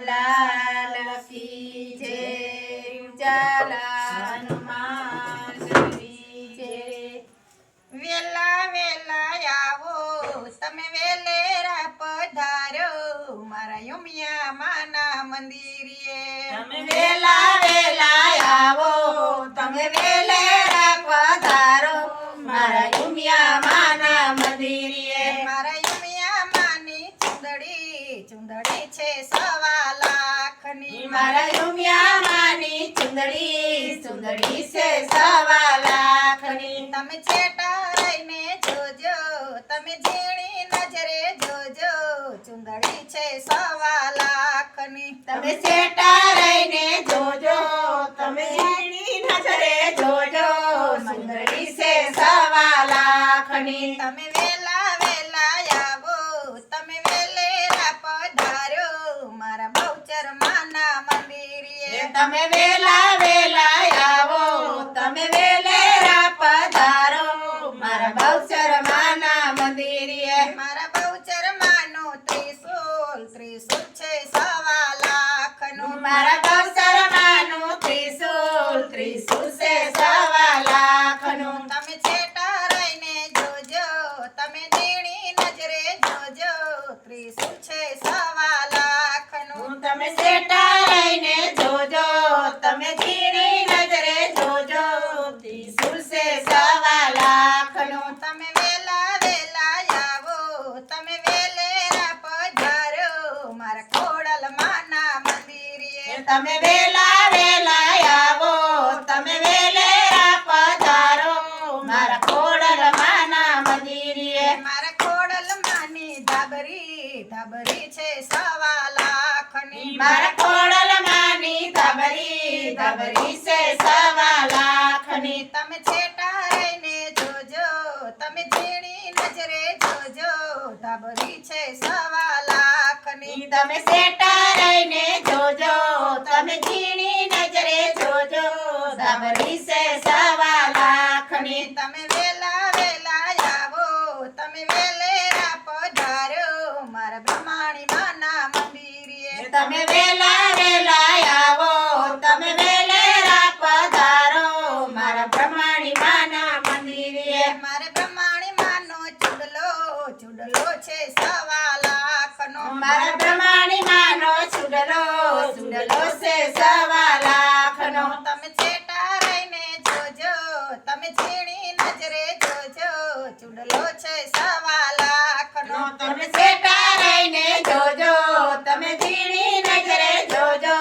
લાલ કી જય ઉજાલા હનુમાન જય વેલા વેલા આવો તમે વેલેરા પધારો મારા યુમિયા માના મંદિરે તમે વેલા વેલા આવો તમે વેલેરા પધારો મારા યુમિયા માના મંદિરે મારા યુમિયા માની ચુંદડી ચુંદડી છે સવા લાખની મારા યુમિયા માની ચુંદડી ચુંદડી છે સવા લાખની તમે ચુંદડી છે સવા લાખની જોજો, તમે ઝીણી નજરે જોજો સુંદરી છે સવા લાખની તમે તમે વેલા વેલા આવો તમે વેલેરા પધારો. મારા બહુચર માના મંદિરે મારા બહુચર માનું ત્રિશુલ ત્રિશુલ છે સવા લાખનું. મારા બહુચર માનું ત્રિશુલ ત્રિશુલ છે સવા લાખનું. તમે છેટા રહીને જોજો તમે ઝીણી નજરે જોજો ત્રિશુલ છે સવા લાખનું તમે સેટા રહીને જોજો તમે ઝીણી નજરે જોજો ત્રિશુલ છે સવા લાખનું તમે વેલા વેલા આવો તમે વેલેરા પધારો મારા ખોડલ માના મંદિરે તમે વેલા વેલા આવો તમે વેલેરા પધારો મારા ખોડલ માના મંદિરે. મારા ખોડલ માની ધાબરી ધાબરી છે સવા લાખની. મારા ખોડલ માની ધાબરી ધાબરી છે સવા લાખની. તમે છેટા રહીને તમે સેટા રહીને જોજો તમે ઝીણી નજરે જોજો ધબરી છે સવા લાખની તમે વેલા વેલા આવો તમે વેલેરા પધારો મારા બ્રહ્માણી માના મંદિરે તમે વેલા વેલા આવો તમે વેલેરા પધારો મારા બ્રહ્માણી માના મંદિરે મારે બ્રહ્માણી માનો ચુડલો ચુડલો છે સવા લાખનો મારા બ્રહ્માણી માનો ચૂડલો સુડલો છે સવા લાખનો. તમે છેટા રહીને જોજો તમે ઝીણી નજરે જોજો ચુડલો છે સવા લાખનો. તમે છેટા રહીને જોજો તમે ઝીણી નજરે જોજો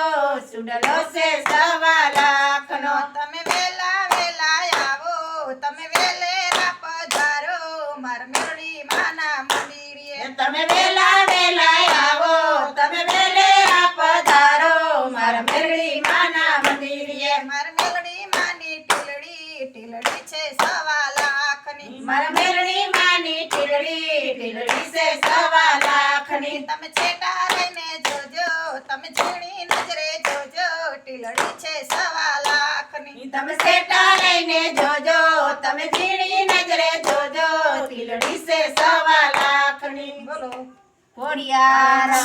ચૂડલો છે સવા લાખનો. તમે વેલા વેલા આવો તમે વેલેરા પધારો માર મેરડી માના મંદિરે. તમે વેલા આવો તમે વેલેરા પધારો મારા મેરડી માના મંદિરે માર મેલડી માની ટીલડી ટીલડી છે સવા લાખની મારા મેરડી માની ટીલડી ટીલડી છે સવા લાખની તમે છેટા રહીને જોજો તમે ઝીણી નજરે જોજો ટીલડી છે સવા લાખની તમે છેટા લઈને જોજો તમે ઝીણી નજરે જોજો ટીલડી છે સવા લાખની બોલો. કોડિયાર.